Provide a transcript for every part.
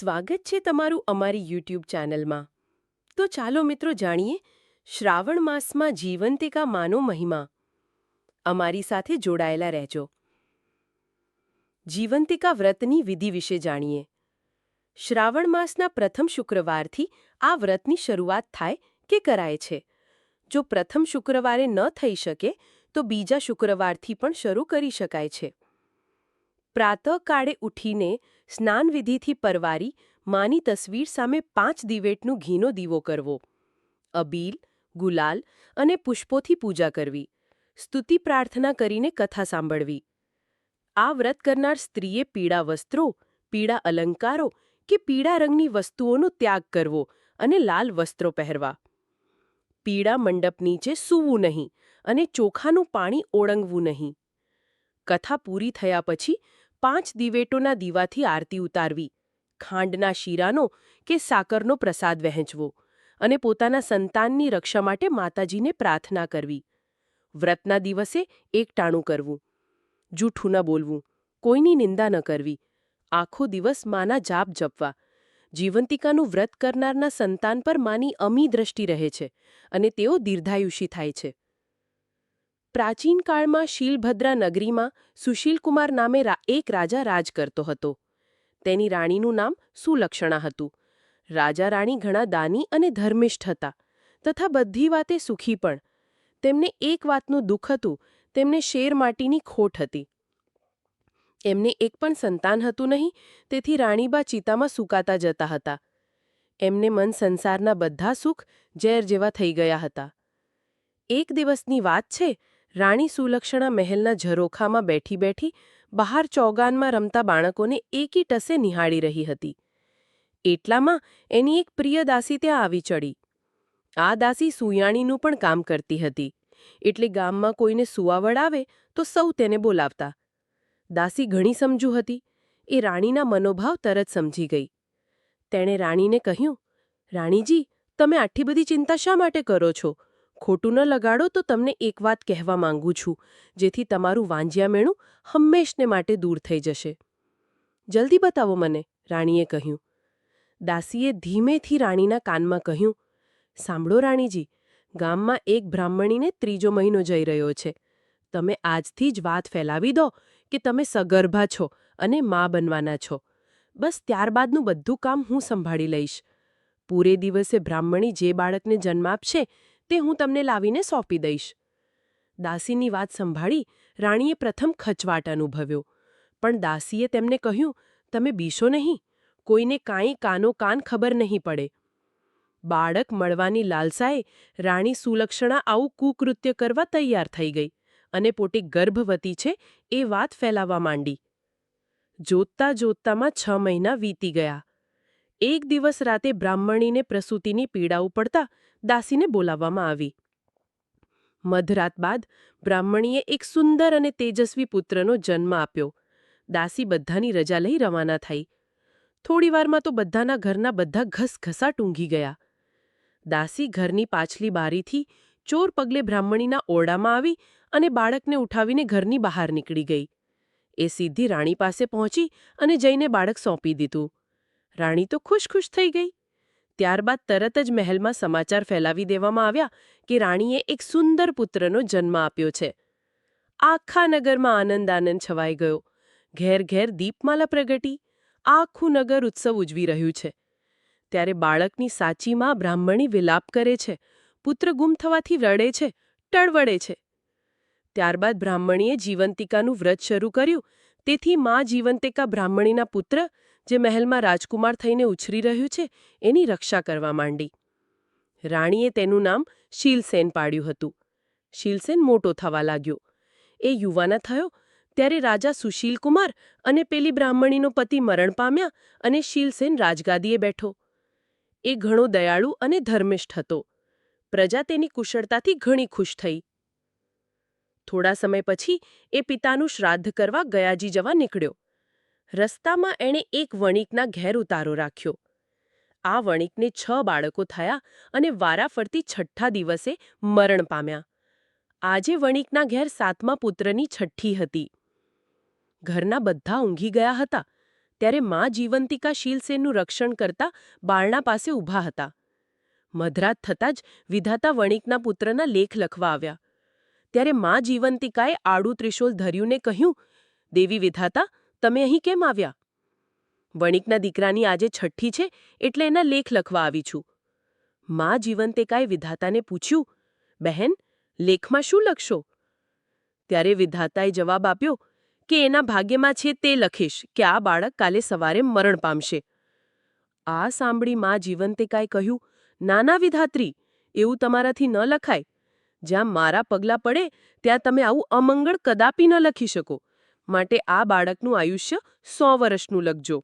સ્વાગત છે તમારું અમારી યુટ્યુબ ચેનલમાં. તો ચાલો મિત્રો જાણીએ, શ્રાવણ માસમાં જીવંતિકા માનો મહિમા. અમારી સાથે જોડાયેલા રહેજો. જીવંતિકા વ્રતની વિધિ વિશે જાણીએ. શ્રાવણ માસના પ્રથમ શુક્રવારથી આ વ્રતની શરૂઆત થાય કે કરાય છે. જો પ્રથમ શુક્રવારે ન થઈ શકે, તો બીજા શુક્રવારથી પણ શરૂ કરી શકાય છે. પ્રાતઃકાળે ઉઠીને સ્નાનવિધિથી પરવારી માની તસવીર સામે પાંચ દિવેટનું ઘીનો દીવો કરવો. અબીલ, ગુલાલ અને પુષ્પોથી પૂજા કરવી. સ્તુતિ પ્રાર્થના કરીને કથા સાંભળવી. આ વ્રત કરનાર સ્ત્રીએ પીળા વસ્ત્રો, પીળા અલંકારો કે પીળા રંગની વસ્તુઓનો ત્યાગ કરવો અને લાલ વસ્ત્રો પહેરવા. પીળા મંડપ નીચે સૂવું નહીં અને ચોખાનું પાણી ઓળંગવું નહીં. કથા પૂરી થયા પછી પાંચ દિવેટોના દીવાથી આરતી ઉતારવી, ખાંડના શીરાનો કે સાકરનો પ્રસાદ વહેંચવો અને પોતાના સંતાનની રક્ષા માટે માતાજીને પ્રાર્થના કરવી. વ્રતના દિવસે એકટાણું કરવું, જૂઠું ન બોલવું, કોઈની નિંદા ન કરવી, આખો દિવસ માના જાપ જપવા. જીવંતિકાનું વ્રત કરનારના સંતાન પર માની અમી દ્રષ્ટિ રહે છે અને તેઓ દીર્ઘાયુષી થાય છે. પ્રાચીન કાળમાં શીલભદ્રા નગરીમાં સુશીલકુમાર નામે એક રાજા રાજ કરતો હતો. તેની રાણીનું નામ સુલક્ષણા હતું. રાજા રાણી ઘણા દાની અને ધર્મિષ્ઠ હતા તથા બધી વાતે સુખી પણ. તેમને એક વાતનું દુઃખ હતું, તેમને શેર માટીની ખોટ હતી. એમને એક પણ સંતાન હતું નહીં, તેથી રાણીબા ચિતામાં સુકાતા જતા હતા. એમને મન સંસારના બધા સુખ ઝેર જેવા થઈ ગયા હતા. એક દિવસની વાત છે રાણી સુલક્ષણા મહેલના ઝરોખામાં બેઠી બેઠી બહાર ચોગાનમાં રમતા બાળકોને એકી ટસે નિહાળી રહી હતી. એટલામાં એની એક પ્રિય દાસી ત્યાં આવી ચડી. આ દાસી સુયાણીનું પણ કામ કરતી હતી. એટલે ગામમાં કોઈને સુવાવડ આવે તો સૌ તેને બોલાવતા. દાસી ઘણી સમજુ હતી. એ રાણીના મનોભાવ તરત સમજી ગઈ. તેણે રાણીને કહ્યું, રાણીજી, તમે આટલી બધી ચિંતા શા માટે કરો છો? ખોટું ન લગાડો તો તમને એક વાત કહેવા માંગુ છું, જેથી તમારું વાંજિયામેણું હંમેશને માટે દૂર થઈ જશે. જલ્દી બતાવો મને, રાણીએ કહ્યું. દાસીએ ધીમેથી રાણીના કાનમાં કહ્યું, સાંભળો રાણીજી, ગામમાં એક બ્રાહ્મણીને ત્રીજો મહિનો જઈ રહ્યો છે. તમે આજથી જ વાત ફેલાવી દો કે તમે સગર્ભા છો અને મા બનવાના છો. બસ ત્યારબાદનું બધું કામ હું સંભાળી લઈશ. પૂરે દિવસે બ્રાહ્મણી જે બાળકને જન્મ આપશે તે હું તમને લાવીને સોંપી દઈશ. દાસીની વાત સંભાળી રાણીએ પ્રથમ ખચવાટ અનુભવ્યો, પણ દાસીએ તેમને કહ્યું, તમે બીશો નહીં, કોઈને કાંઈ કાનો કાન ખબર નહીં પડે. બાળક મળવાની લાલસાએ રાણી સુલક્ષણા આવું કુકૃત્ય કરવા તૈયાર થઈ ગઈ અને પોતે ગર્ભવતી છે એ વાત ફેલાવા માંડી. જોતતા જોતતામાં છ મહિના વીતી ગયા. એક દિવસ રાતે બ્રાહ્મણીને પ્રસૂતિની પીડા ઉપડતા દાસીને બોલાવવામાં આવી. મધરાત બાદ બ્રાહ્મણીએ એક સુંદર અને તેજસ્વી પુત્રનો જન્મ આપ્યો. દાસી બધાની રજા લઈ રવાના થઈ. થોડીવારમાં તો બધાના ઘરના બધા ઘસઘસા ટૂંઘી ગયા. દાસી ઘરની પાછલી બારીથી ચોર પગલે બ્રાહ્મણીના ઓરડામાં આવી અને બાળકને ઉઠાવીને ઘરની બહાર નીકળી ગઈ. એ સીધી રાણી પાસે પહોંચી અને જઈને બાળક સોંપી દીધું. રાણી તો ખુશ ખુશ થઈ ગઈ. ત્યારબાદ તરત જ મહેલમાં સમાચાર ફેલાવી દેવામાં આવ્યા કે રાણીએ એક સુંદર પુત્રનો જન્મ આપ્યો છે. આખા નગરમાં આનંદ આનંદ છવાઈ ગયો. ઘેર ઘેર દીપમાલા પ્રગટી. આખું નગર ઉત્સવ ઉજવી રહ્યું છે. ત્યારે બાળકની સાચી માં બ્રાહ્મણી વિલાપ કરે છે. પુત્ર ગુમ થવાથી રડે છે ટળવડે છે. ત્યારબાદ બ્રાહ્મણીએ જીવંતિકાનું વ્રત શરૂ કર્યું તેથી મા જીવંતિકા બ્રાહ્મણીના પુત્ર, જે મહેલમાં રાજકુમાર થઈને ઉછરી રહ્યું છે, એની રક્ષા કરવા માંડી. રાણીએ તેનું નામ શીલસેન પાડ્યું હતું. શીલસેન મોટો થવા લાગ્યો. એ યુવાના થયો, ત્યારે રાજા સુશીલકુમાર અને પેલી બ્રાહ્મણીનો પતિ મરણ પામ્યા અને શીલસેન રાજગાદીએ બેઠો. એ ઘણો દયાળુ અને ધર્મિષ્ઠ હતો. પ્રજા તેની કુશળતાથી ઘણી ખુશ થઈ. થોડા સમય પછી એ પિતાનું શ્રાદ્ધ કરવા ગયાજી જવા નીકળ્યો. રસ્તામાં એણે એક વણિકના ઘેર ઉતારો રાખ્યો. આ વણિકને છ બાળકો થયા અને વારાફરતી છઠ્ઠા દિવસે મરણ પામ્યા. આજે વણિકના ઘેર સાતમા પુત્રની છઠ્ઠી હતી. ઘરના બધા ઊંઘી ગયા હતા. ત્યારે મા જીવંતિકા શીલસેનનું રક્ષણ કરતા બારણા પાસે ઊભા હતા. મધરાત થતાં જ વિધાતા વણિકના પુત્રના લેખ લખવા આવ્યા. ત્યારે મા જીવંતિકાએ આડું ત્રિશૂલ ધર્યું ને કહ્યું, દેવી વિધાતા, તમે અહીં કેમ આવ્યા? વણિકના દીકરાની આજે છઠ્ઠી છે, એટલે એના લેખ લખવા આવી છું. મા જીવંતિકાએ વિધાતાને પૂછ્યું, બહેન, લેખમાં શું લખશો? ત્યારે વિધાતાએ જવાબ આપ્યો, કે એના ભાગ્યમાં છે તે લખીશ, કે આ બાળક કાલે સવારે મરણ પામશે. આ સાંભળી મા જીવંતિકાએ કહ્યું, નાના વિધાત્રી, એવું તમારાથી ન લખાય. જ્યાં મારા પગલાં પડે, ત્યાં તમે આવું અમંગળ કદાપી ન લખી શકો. માટે આ બાળકનું આયુષ્ય સો વર્ષનું લખજો.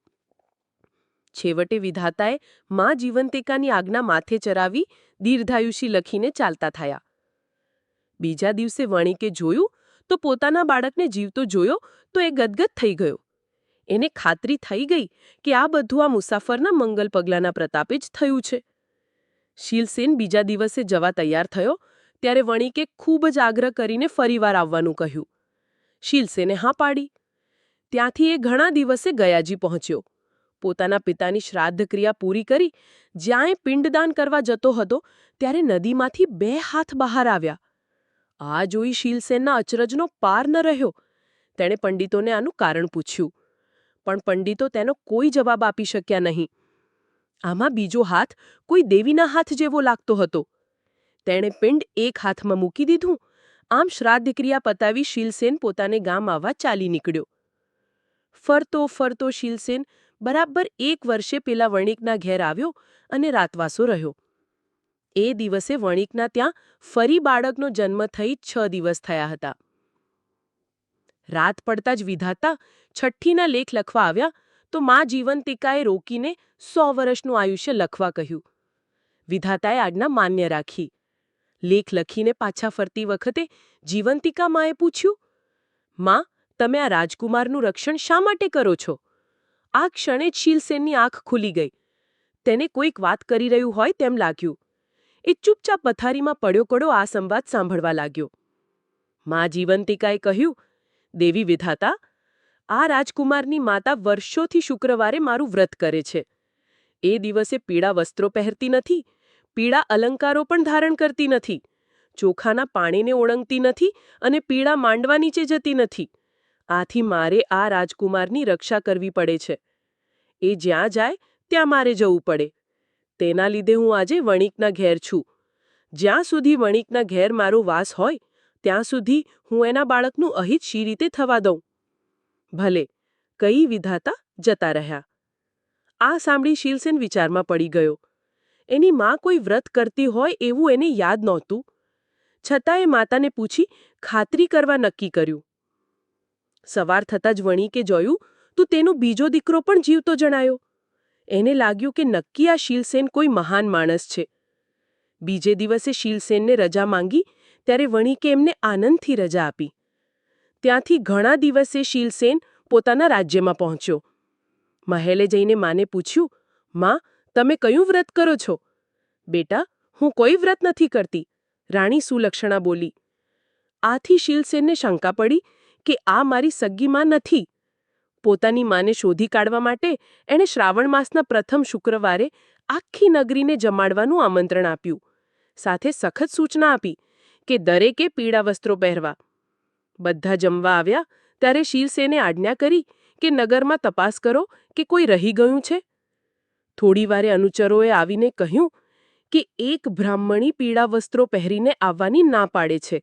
છેવટે વિધાતાએ મા જીવંતિકાની આજ્ઞા માથે ચરાવી દીર્ઘાયુષી લખીને ચાલતા થયા. બીજા દિવસે વણિકે જોયું તો પોતાના બાળકને જીવતો જોયો તો એ ગદગદ થઈ ગયો. એને ખાતરી થઈ ગઈ કે આ બધું આ મુસાફરના મંગલ પગલાના પ્રતાપે જ થયું છે. શીલસેન બીજા દિવસે જવા તૈયાર થયો ત્યારે વણિકે ખૂબ જ આગ્રહ કરીને ફરીવાર આવવાનું કહ્યું. શીલસેને હા પાડી. ત્યાંથી એ ઘણા દિવસે ગયાજી પહોંચ્યો. પોતાના પિતાની શ્રાદ્ધ ક્રિયા પૂરી કરી જ્યાં એ પિંડદાન કરવા જતો હતો, ત્યારે નદીમાંથી બે હાથ બહાર આવ્યા. આ જોઈ શીલસેનના અચરજનો પાર ન રહ્યો. તેણે પંડિતોને આનું કારણ પૂછ્યું. પણ પંડિતો તેનો કોઈ જવાબ આપી શક્યા નહીં. આમાં બીજો હાથ કોઈ દેવીના હાથ જેવો લાગતો હતો. તેણે પિંડ એક હાથમાં મૂકી દીધું. આમ શ્રાદ્ધ ક્રિયા પતાવી શીલસેન પોતાને ગામ આવવા ચાલી નીકળ્યો. ફરતો ફરતો શીલસેન બરાબર એક વર્ષે પેલા વણિકના ઘેર આવ્યો અને રાતવાસો રહ્યો. એ દિવસે વણિકના ત્યાં ફરી બાળકનો જન્મ થઈ છ દિવસ થયા હતા. રાત પડતા જ વિધાતા છઠ્ઠીના લેખ લખવા આવ્યા તો મા જીવંતિકાએ રોકીને સો વર્ષનું આયુષ્ય લખવા કહ્યું. વિધાતાએ આજ્ઞા માન્ય રાખી. લેખ લખીને પાછા ફરતી વખતે જીવંતિકા માએ પૂછ્યું, માં, તમે આ રાજકુમારનું રક્ષણ શા માટે કરો છો? આ ક્ષણે જ શીલસેનની આંખ ખુલી ગઈ. તેને કોઈક વાત કરી રહ્યું હોય તેમ લાગ્યું. એ ચૂપચાપ પથારીમાં પડ્યો પડ્યો આ સંવાદ સાંભળવા લાગ્યો. મા જીવંતિકાએ કહ્યું, દેવી વિધાતા, આ રાજકુમારની માતા વર્ષોથી શુક્રવારે મારું વ્રત કરે છે. એ દિવસે પીળા વસ્ત્રો પહેરતી નથી પીળા અલંકારો પણ ધારણ કરતી નથી. ચોખાના પાણીને ઓળંગતી નથી અને પીળા માંડવા નીચે જતી નથી. આથી મારે આ રાજકુમારની રક્ષા કરવી પડે છે. એ જ્યાં જાય, ત્યાં મારે જવું પડે. તેના લીધે હું આજે વણિકના ઘેર છું. જ્યાં સુધી વણિકના ઘેર મારો વાસ હોય, ત્યાં સુધી હું એના બાળકનું અહિત શી રીતે થવા દઉં? ભલે, કઈ વિધાતા જતા રહ્યા. આ સાંભળી શીલસેન વિચારમાં પડી ગયો. એની માં કોઈ વ્રત કરતી હોય એવું એને યાદ નહોતું. છતાં એ માતાને પૂછી ખાતરી કરવા નક્કી કર્યું. સવાર થતાં જ વણિકે જોયું, તો તેનો બીજો દીકરો પણ જીવતો જણાયો. એને લાગ્યું કે નક્કી આ શીલસેન કોઈ મહાન માણસ છે. બીજે દિવસે શીલસેનને રજા માંગી, ત્યારે વણિકે એમને આનંદથી રજા આપી. ત્યાંથી ઘણા દિવસે શીલસેન પોતાના રાજ્યમાં પહોંચ્યો. મહેલે જઈને માને પૂછ્યું, માં તમે કયું વ્રત કરો છો? બેટા, હું કોઈ વ્રત નથી કરતી. રાણી સુલક્ષણા બોલી. આથી શીલસેનને શંકા પડી કે આ મારી સગ્ગીમાં નથી. પોતાની માને શોધી કાઢવા માટે એણે શ્રાવણ માસના પ્રથમ શુક્રવારે આખી નગરીને જમાડવાનું આમંત્રણ આપ્યું. સાથે સખત સૂચના આપી કે દરેકે પીળા વસ્ત્રો પહેરવા. બધા જમવા આવ્યા ત્યારે શીરસેને આજ્ઞા કરી કે નગરમાં તપાસ કરો કે કોઈ રહી ગયું છે. થોડીવારે અનુચરોએ આવીને કહ્યું કે એક બ્રાહ્મણી પીળા વસ્ત્રો પહેરીને આવવાની ના પાડે છે.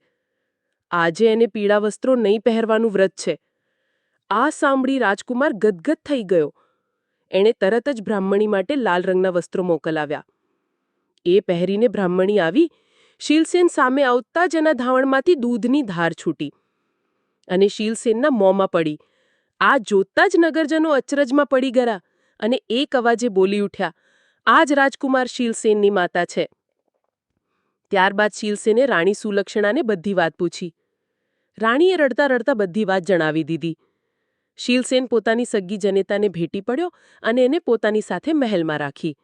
આજે એને પીળા વસ્ત્રો નહીં પહેરવાનું વ્રત છે. આ સાંભળી રાજકુમાર ગદગદ થઈ ગયો. એણે તરત જ બ્રાહ્મણી માટે લાલ રંગના વસ્ત્રો મોકલાવ્યા. એ પહેરીને બ્રાહ્મણી આવી શીલસેન સામે આવતા જ એના ધાવણમાંથી દૂધની ધાર છૂટી અને શીલસેનના મોંમાં પડી. આ જોતા જ નગરજનો અચરજમાં પડી ગયા અને એક અવાજે બોલી ઉઠ્યા, આ જ રાજકુમાર શીલસેનની માતા છે. ત્યારબાદ શીલસેને રાણી સુલક્ષણાને બધી વાત પૂછી. રાણીએ રડતા રડતા બધી વાત જણાવી દીધી. શીલસેન પોતાની સગ્ગી જનેતાને ભેટી પડ્યો અને એને પોતાની સાથે મહેલમાં રાખી.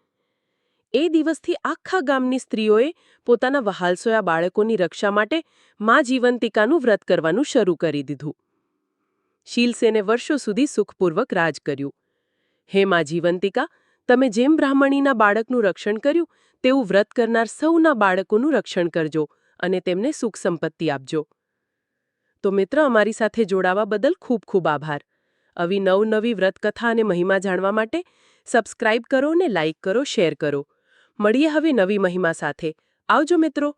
એ દિવસથી આખા ગામની સ્ત્રીઓએ પોતાના વહાલસોયા બાળકોની રક્ષા માટે મા જીવંતિકાનું વ્રત કરવાનું શરૂ કરી દીધું. શીલસેને વર્ષો સુધી સુખપૂર્વક રાજ કર્યું. હે મા જીવંતિકા, તમે જેમ બ્રાહ્મણીના બાળકનું રક્ષણ કર્યું, તેવું વ્રત કરનાર સૌના બાળકોનું રક્ષણ કરજો અને તેમને સુખ સંપત્તિ આપજો. તો મિત્ર, અમારી સાથે જોડાવા બદલ ખૂબ ખૂબ આભાર. આવી નવનવી વ્રતકથા અને મહિમા જાણવા માટે સબસ્ક્રાઇબ કરો ને લાઇક કરો, શેર કરો. મળીએ હવે નવી મહિમા સાથે. આવજો મિત્રો.